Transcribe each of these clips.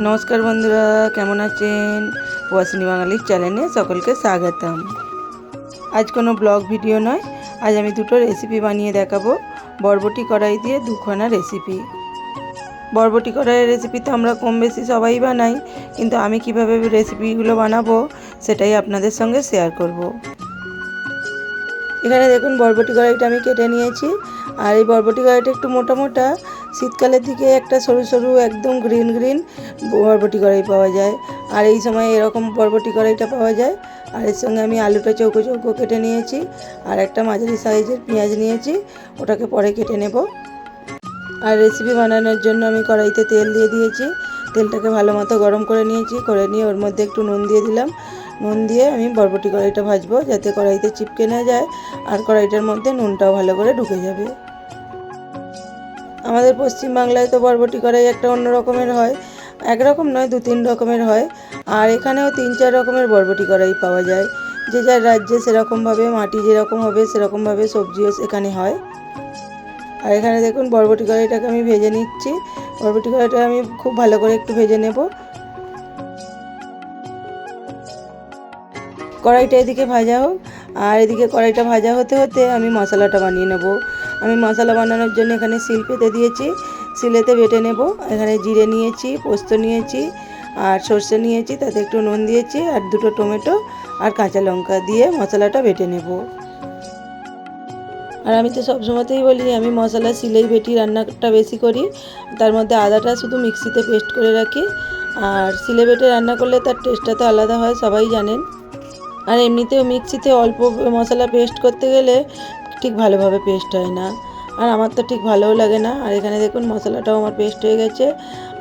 নমস্কার বন্ধুরা, কেমন আছেন? ওয়াসিনী বাঙালির চ্যানেলে সকলকে স্বাগতম। আজ কোনো ব্লগ ভিডিও নয়, আজ আমি দুটো রেসিপি বানিয়ে দেখাবো। বরবটি কড়াই দিয়ে দুখানা রেসিপি বরবটি কড়াইয়ের রেসিপি তো আমরা কম বেশি সবাই বানাই, কিন্তু আমি কীভাবে রেসিপিগুলো বানাবো সেটাই আপনাদের সঙ্গে শেয়ার করব। এখানে দেখুন, বরবটি কড়াইটা আমি কেটে নিয়েছি। আর এই বরবটি কড়াইটা একটু মোটা মোটা শীতকালের দিকে একটা সরু সরু একদম গ্রিন গ্রিন বরবটি কড়াই পাওয়া যায়। আর এই সময় এরকম বরবটি কড়াইটা পাওয়া যায়। আর এর সঙ্গে আমি আলুটা চৌকো চৌকো কেটে নিয়েছি। আর একটা মাঝারি সাইজের পেঁয়াজ নিয়েছি। ওটাকে পরে কেটে নেব। আর রেসিপি বানানোর জন্য আমি কড়াইতে তেল দিয়ে দিয়েছি। তেলটাকে ভালো মতো গরম করে নিয়েছি। করে নিয়ে ওর মধ্যে একটু নুন দিয়ে দিলাম। নুন দিয়ে আমি বরবটি কড়াইটা ভাজবো যাতে কড়াইতে চিপকে না যায়। আর কড়াইটার মধ্যে নুনটাও ভালো করে ঢুকে যাবে। আমাদের পশ্চিমবাংলায় তো বরবটি কড়াই একটা অন্য রকমের হয়। একরকম নয়, দু তিন রকমের হয়। আর এখানেও তিন চার রকমের বরবটি কড়াই পাওয়া যায়। যে যার রাজ্যে সেরকমভাবে মাটি যেরকম হবে সেরকমভাবে সবজিও এখানে হয়। আর এখানে দেখুন, বরবটি কড়াইটাকে আমি ভেজে নিচ্ছি। বরবটি কড়াইটা আমি খুব ভালো করে একটু ভেজে নেব। কড়াইটা এদিকে ভাজা হোক। আর এদিকে কড়াইটা ভাজা হতে হতে আমি মশলাটা বানিয়ে নেব। আমি মশলা বানানোর জন্য এখানে শিল পেতে দিয়েছি। শিলেতে বেটে নেব। এখানে জিরে নিয়েছি, পোস্ত নিয়েছি আর সর্ষে নিয়েছি, তাতে একটু নুন দিয়েছি আর দুটো টমেটো আর কাঁচা লঙ্কা দিয়ে মশলাটা বেটে নেব। আর আমি তো সবসময়তেই বলি, আমি মশলা সিলেই বেটি, রান্নাটা বেশি করি। তার মধ্যে আদাটা শুধু মিক্সিতে পেস্ট করে রাখি। আর সিলে বেটে রান্না করলে তার টেস্টটা তো আলাদা হয়, সবাই জানেন। আর এমনিতেও মিক্সিতে অল্প মশলা পেস্ট করতে গেলে ঠিক ভালোভাবে পেস্ট হয় না। আর আমার তো ঠিক ভালোও লাগে না। আর এখানে দেখুন মশলাটাও আমার পেস্ট হয়ে গেছে।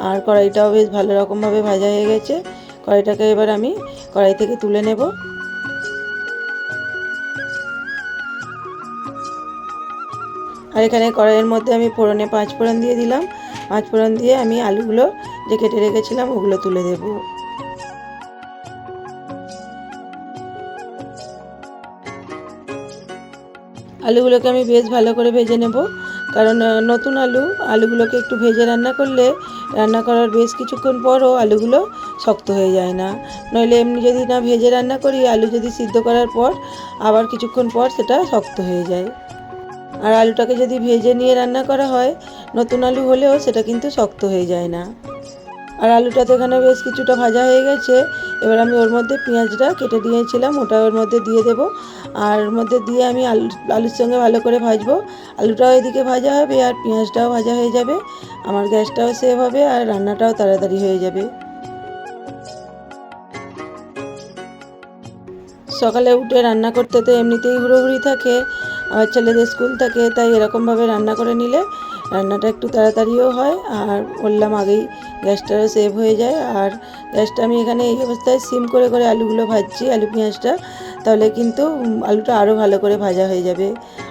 আর কড়াইটাও বেশ ভালো রকমভাবে ভাজা হয়ে গেছে। কড়াইটাকে এবার আমি কড়াই থেকে তুলে নেব। আর এখানে কড়াইয়ের মধ্যে আমি ফোড়নে পাঁচ ফোড়ন দিয়ে দিলাম। পাঁচ ফোড়ন দিয়ে আমি আলুগুলো যে কেটে রেখেছিলাম ওগুলো তুলে দেবো। আলুগুলোকে আমি বেশ ভালো করে ভেজে নেব। কারণ নতুন আলু, আলুগুলোকে একটু ভেজে রান্না করলে রান্না করার বেশ কিছুক্ষণ পরও আলুগুলো শক্ত হয়ে যায় না। নইলে এমনি যদি না ভেজে রান্না করি, আলু যদি সিদ্ধ করার পর আবার কিছুক্ষণ পর সেটা শক্ত হয়ে যায়। আর আলুটাকে যদি ভেজে নিয়ে রান্না করা হয়, নতুন আলু হলেও সেটা কিন্তু শক্ত হয়ে যায় না। আর আলুটা তো এখানে বেশ কিছুটা ভাজা হয়ে গেছে। এবার আমি ওর মধ্যে পেঁয়াজটা কেটে দিয়েছিলাম, ওটা ওর মধ্যে দিয়ে দেব। আর ওর মধ্যে দিয়ে আমি আলু, আলুর সঙ্গে ভালো করে ভাজবো। আলুটাও এদিকে ভাজা হবে আর পেঁয়াজটাও ভাজা হয়ে যাবে। আমার গ্যাসটাও সেভ হবে আর রান্নাটাও তাড়াতাড়ি হয়ে যাবে। সকালে উঠে রান্না করতে তো এমনিতেই হুড়োহুড়ি থাকে, আমার ছেলেদের স্কুল থাকে, তাই এরকমভাবে রান্না করে নিলে রান্নাটা একটু তাড়াতাড়িও হয়। আর বললাম আগেই গ্যাসটাও সেভ হয়ে যায়। আর গ্যাসটা আমি এখানে এই অবস্থায় সিম করে করে আলুগুলো ভাজছি, আলু পেঁয়াজটা। তাহলে কিন্তু আলুটা আরও ভালো করে ভাজা হয়ে যাবে।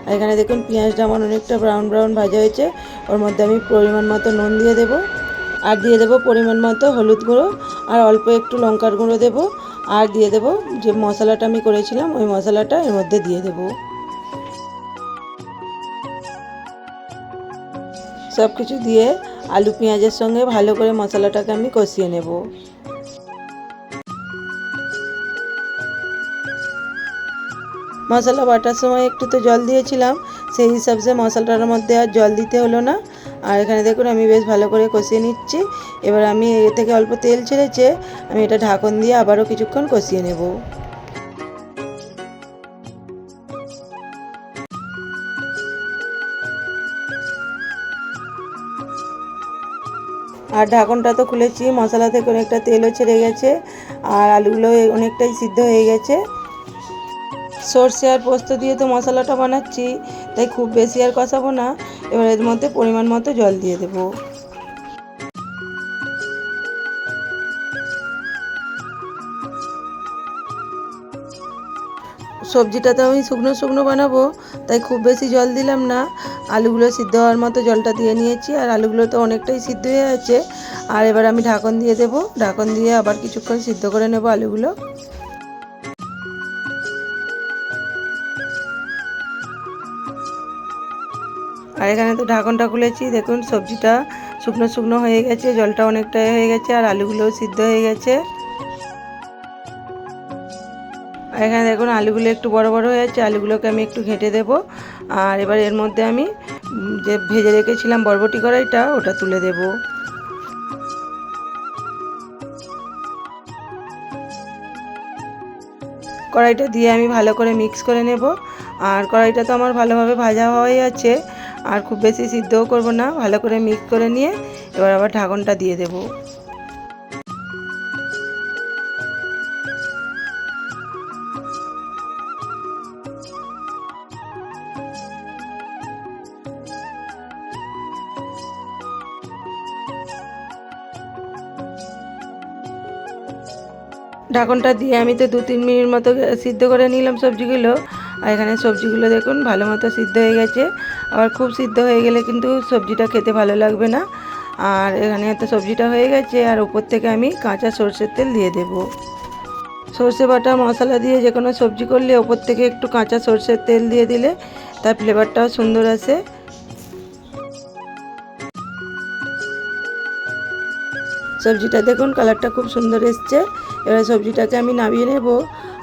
আর এখানে দেখুন, পেঁয়াজটা আমার অনেকটা ব্রাউন ব্রাউন ভাজা হয়েছে। ওর মধ্যে আমি পরিমাণ মতো নুন দিয়ে দেবো। আর দিয়ে দেবো পরিমাণ মতো হলুদ গুঁড়ো। আর অল্প একটু লঙ্কার গুঁড়ো দেবো। আর দিয়ে দেবো যে মশলাটা আমি করেছিলাম, ওই মশলাটা এর মধ্যে দিয়ে দেবো। সব কিছু দিয়ে আলু পেঁয়াজের সঙ্গে ভালো করে মশলাটাকে আমি কষিয়ে নেব। মশলা বাটার সময় একটু তো জল দিয়েছিলাম, সেই হিসাবে মশলাটার মধ্যে আর জল দিতে হলো না। আর এখানে দেখুন, আমি বেশ ভালো করে কষিয়ে নিচ্ছি। এবার আমি এ থেকে অল্প তেল ছেড়েছে, আমি এটা ঢাকন দিয়ে আবারও কিছুক্ষণ কষিয়ে নেব। আর ঢাকনটা তো খুলেছি, মশলা থেকে অনেকটা তেলও ছেড়ে গেছে, আর আলুগুলো অনেকটাই সিদ্ধ হয়ে গেছে। সর্ষে আর পোস্ত দিয়ে তো মশলাটা বানাচ্ছি, তাই খুব বেশি আর কষাবো না। এবার এর মধ্যে পরিমাণ মতো জল দিয়ে দেবো। সবজিটা তো আমি শুকনো শুকনো বানাবো, তাই খুব বেশি জল দিলাম না। আলুগুলো সিদ্ধ হওয়ার মতো জলটা দিয়ে নিয়েছি, আর আলুগুলো তো অনেকটাই সিদ্ধ হয়ে আছে। আর এবার আমি ঢাকন দিয়ে দেবো। ঢাকন দিয়ে আবার কিছুক্ষণ সিদ্ধ করে নেব আলুগুলো। আর এখানে তো ঢাকনটা খুলেছি, দেখুন সবজিটা শুকনো শুকনো হয়ে গেছে, জলটা অনেকটাই হয়ে গেছে আর আলুগুলোও সিদ্ধ হয়ে গেছে। আর এখানে দেখুন আলুগুলো একটু বড় বড় হয়ে যাচ্ছে, আলুগুলোকে আমি একটু ঘেঁটে দেবো। আর এবার এর মধ্যে আমি যে ভেজে রেখেছিলাম বরবটি কড়াইটা, ওটা তুলে দেবো। কড়াইটা দিয়ে আমি ভালো করে মিক্স করে নেব। আর কড়াইটা তো আমার ভালোভাবে ভাজা হয়ে আছে। আর খুব বেশি সিদ্ধও করব না, ভালো করে মিক্স করে নিয়ে এবার আবার ঢাকনটা দিয়ে দেবো। ঢাকনটা দিয়ে আমি তো দু, তিন মিনিট মতো সিদ্ধ করে নিলাম সবজিগুলো। আর এখানে সবজিগুলো দেখুন, ভালো মতো সিদ্ধ হয়ে গেছে। আবার খুব সিদ্ধ হয়ে গেলে কিন্তু সবজিটা খেতে ভালো লাগবে না। আর এখানে তো সবজিটা হয়ে গেছে, আর উপর থেকে আমি কাঁচা সর্ষের তেল দিয়ে দেব। সর্ষে বাটা মশলা দিয়ে যে কোনো সবজি করলে ওপর থেকে একটু কাঁচা সর্ষের তেল দিয়ে দিলে তার ফ্লেভারটাও সুন্দর আসে। সবজিটা দেখুন কালারটা খুব সুন্দর এসছে। এবার সবজিটাকে আমি নামিয়ে নেব।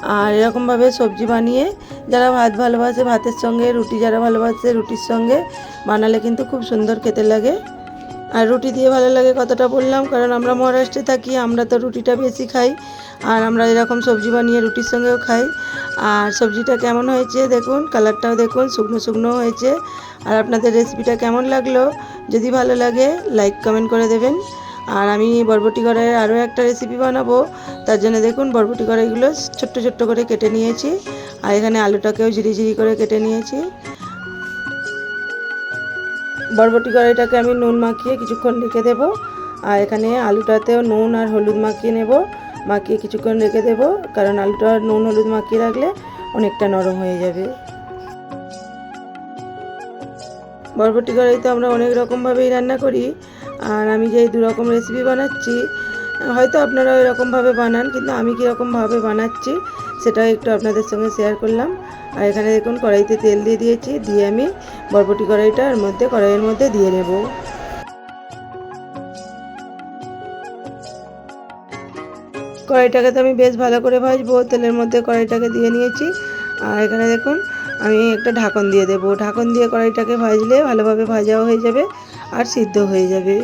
আর এরকমভাবে সবজি বানিয়ে, যারা ভাত ভালোবাসে ভাতের সঙ্গে, রুটি যারা ভালোবাসে রুটির সঙ্গে, বানালে কিন্তু খুব সুন্দর খেতে লাগে। আর রুটি দিয়ে ভালো লাগে কতটা বললাম, কারণ আমরা মহারাষ্ট্রে থাকি, আমরা তো রুটিটা বেশি খাই। আর আমরা এরকম সবজি বানিয়ে রুটির সঙ্গেও খাই। আর সবজিটা কেমন হয়েছে দেখুন কালারটাও দেখুন, শুকনো শুকনো হয়েছে। আর আপনাদের রেসিপিটা কেমন লাগল? যদি ভালো লাগে লাইক কমেন্ট করে দেবেন। আর আমি বরবটি কড়াইয়ের আরও একটা রেসিপি বানাবো। তার জন্য দেখুন, বরবটি কড়াইগুলো ছোট্ট ছোট্ট করে কেটে নিয়েছি। আর এখানে আলুটাকেও ঝিরি ঝিরি করে কেটে নিয়েছি। বরবটি কড়াইটাকে আমি নুন মাখিয়ে কিছুক্ষণ রেখে দেবো। আর এখানে আলুটাতেও নুন আর হলুদ মাখিয়ে নেব। মাখিয়ে কিছুক্ষণ রেখে দেবো, কারণ আলুটা নুন হলুদ মাখিয়ে রাখলে অনেকটা নরম হয়ে যাবে। বরবটি কড়াইতে আমরা অনেক রকমভাবেই রান্না করি। আর আমি যে দু রকম রেসিপি বানাচ্ছি, হয়তো আপনারা এরকমভাবে বানান, কিন্তু আমি কীরকমভাবে বানাচ্ছি, সেটাও একটু আপনাদের সঙ্গে শেয়ার করলাম। আর এখানে দেখুন, কড়াইতে তেল দিয়ে দিয়েছি, দিয়ে আমি বরবটি কড়াইটার মধ্যে, কড়াইয়ের মধ্যে দিয়ে নেব। কড়াইটাকে তো আমি বেশ ভালো করে ভাজবো, তেলের মধ্যে কড়াইটাকে দিয়ে নিয়েছি। আর এখানে দেখুন, আমি একটা ঢাকন দিয়ে দেবো। ঢাকন দিয়ে কড়াইটাকে ভাজলে ভালোভাবে ভাজাও হয়ে যাবে। আর সিদ্ধ হয়ে যাবে।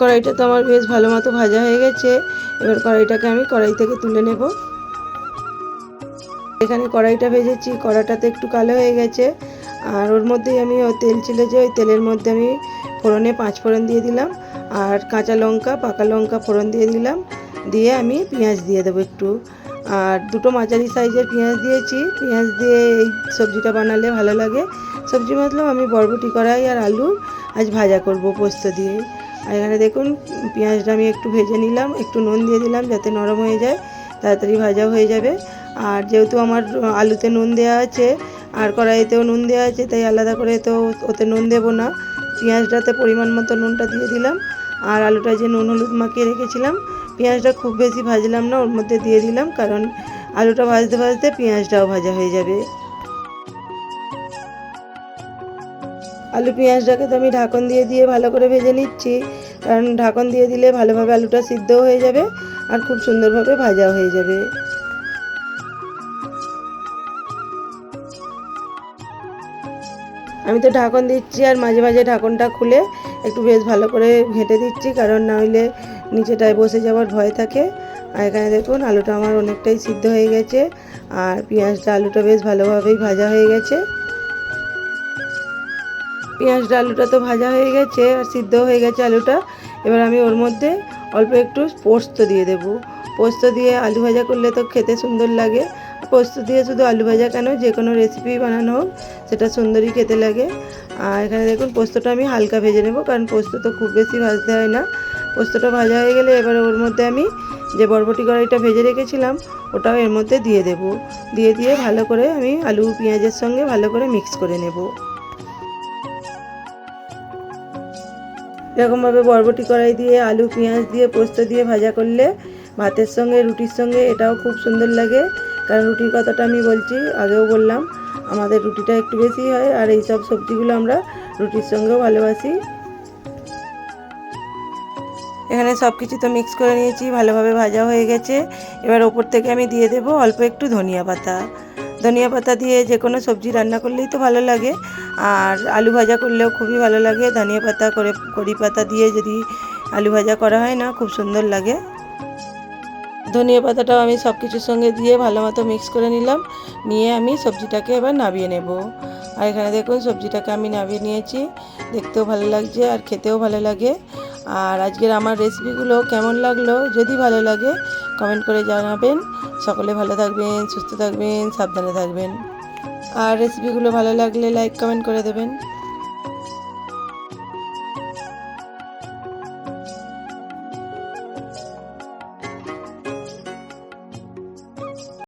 কড়াইটা তো আমার বেশ ভালো মতো ভাজা হয়ে গেছে। এবার কড়াইটাকে আমি কড়াই থেকে তুলে নেব। এখানে কড়াইটা ভেজেছি, কড়াটাতে একটু কালো হয়ে গেছে। আর ওর মধ্যেই আমি তেল ছিল যে ওই তেলের মধ্যে আমি ফোড়নে পাঁচ ফোড়ন দিয়ে দিলাম। আর কাঁচা লঙ্কা, পাকা লঙ্কা ফোড়ন দিয়ে দিলাম। দিয়ে আমি পেঁয়াজ দিয়ে দেবো একটু। আর দুটো মাঝারি সাইজের পেঁয়াজ দিয়েছি। পেঁয়াজ দিয়ে এই সবজিটা বানালে ভালো লাগে। সবজি মতলব আমি বরবটি কড়াই আর আলু আজ ভাজা করব পোস্ত দিয়ে। আর এখানে দেখুন, পেঁয়াজটা আমি একটু ভেজে নিলাম, একটু নুন দিয়ে দিলাম যাতে নরম হয়ে যায়, তাড়াতাড়ি ভাজা হয়ে যাবে। আর যেহেতু আমার আলুতে নুন দেওয়া আছে, আর কড়াইতেও নুন দেওয়া আছে, তাই আলাদা করে তো ওতে নুন দেবো না। পেঁয়াজটাতে পরিমাণ মতো নুনটা দিয়ে দিলাম। আর আলুটা যে নুন হলুদ মাখিয়ে রেখেছিলাম, পেঁয়াজটা খুব বেশি ভাজলাম না, ওর মধ্যে দিয়ে দিলাম, কারণ আলুটা ভাজতে ভাজতে পেঁয়াজটাও ভাজা হয়ে যাবে। আলু পেঁয়াজটাকে তো আমি ঢাকন দিয়ে দিয়ে ভালো করে ভেজে নিচ্ছি, কারণ ঢাকন দিয়ে দিলে ভালোভাবে আলুটা সিদ্ধ হয়ে যাবে আর খুব সুন্দরভাবে ভাজা হয়ে যাবে। আমি তো ঢাকন দিচ্ছি আর মাঝে মাঝে ঢাকনটা খুলে একটু বেশ ভালো করে ঘেঁটে দিচ্ছি, কারণ না হলে নিচেটায় বসে যাওয়ার ভয় থাকে। আর এখানে দেখুন, আলুটা আমার অনেকটাই সিদ্ধ হয়ে গেছে, আর পেঁয়াজটা আলুটা বেশ ভালোভাবেই ভাজা হয়ে গেছে। পেঁয়াজটা আলুটা তো ভাজা হয়ে গেছে, আর সিদ্ধ হয়ে গেছে আলুটা। এবার আমি ওর মধ্যে অল্প একটু পোস্ত দিয়ে দেব। পোস্ত দিয়ে আলু ভাজা করলে তো খেতে সুন্দর লাগে। পোস্ত দিয়ে শুধু আলু ভাজা কেন, যে কোনো রেসিপি বানানো হোক, সেটা সুন্দরই খেতে লাগে। আর এখানে দেখুন পোস্তটা আমি হালকা ভেজে নেব, কারণ পোস্ত তো খুব বেশি ভাজতে হয় না। পোস্তটা ভাজা হয়ে গেলে এবার ওর মধ্যে আমি যে বরবটি কড়াইটা ভেজে রেখেছিলাম, ওটাও এর মধ্যে দিয়ে দেব। দিয়ে দিয়ে ভালো করে আমি আলু, পেঁয়াজের সঙ্গে ভালো করে মিক্স করে নেব। এরকমভাবে বরবটি কড়াই দিয়ে, আলু, পেঁয়াজ দিয়ে, পোস্ত দিয়ে ভাজা করলে ভাতের সঙ্গে, রুটির সঙ্গে এটাও খুব সুন্দর লাগে। কারণ রুটির কথাটা আমি বলছি, আগেও বললাম আমাদের রুটিটা একটু বেশি হয়, আর এই সব সবজিগুলো আমরা রুটির সঙ্গেও ভালোবাসি। এখানে সব কিছু তো মিক্স করে নিয়েছি, ভালোভাবে ভাজা হয়ে গেছে। এবার ওপর থেকে আমি দিয়ে দেবো অল্প একটু ধনিয়া পাতা। ধনিয়া পাতা দিয়ে যে কোনো সবজি রান্না করলেই তো ভালো লাগে, আর আলু ভাজা করলেও খুবই ভালো লাগে। ধনিয়া পাতা, করে কড়ি পাতা দিয়ে যদি আলু ভাজা করা হয় না, খুব সুন্দর লাগে। ধনিয়া পাতাটাও আমি সব কিছুর সঙ্গে দিয়ে ভালো মতো মিক্স করে নিলাম। নিয়ে আমি সবজিটাকে এবার নাবিয়ে নেব। আর এখানে দেখুন, সবজিটাকে আমি নাবিয়ে নিয়েছি। দেখতেও ভালো লাগছে আর খেতেও ভালো লাগে। আর আজকের আমার রেসিপিগুলো কেমন লাগল যদি ভালো লাগে কমেন্ট করে জানাবেন। সকলে ভালো থাকবেন, সুস্থ থাকবেন, সাবধানে থাকবেন। আর রেসিপিগুলো ভালো লাগলে লাইক কমেন্ট করে দেবেন।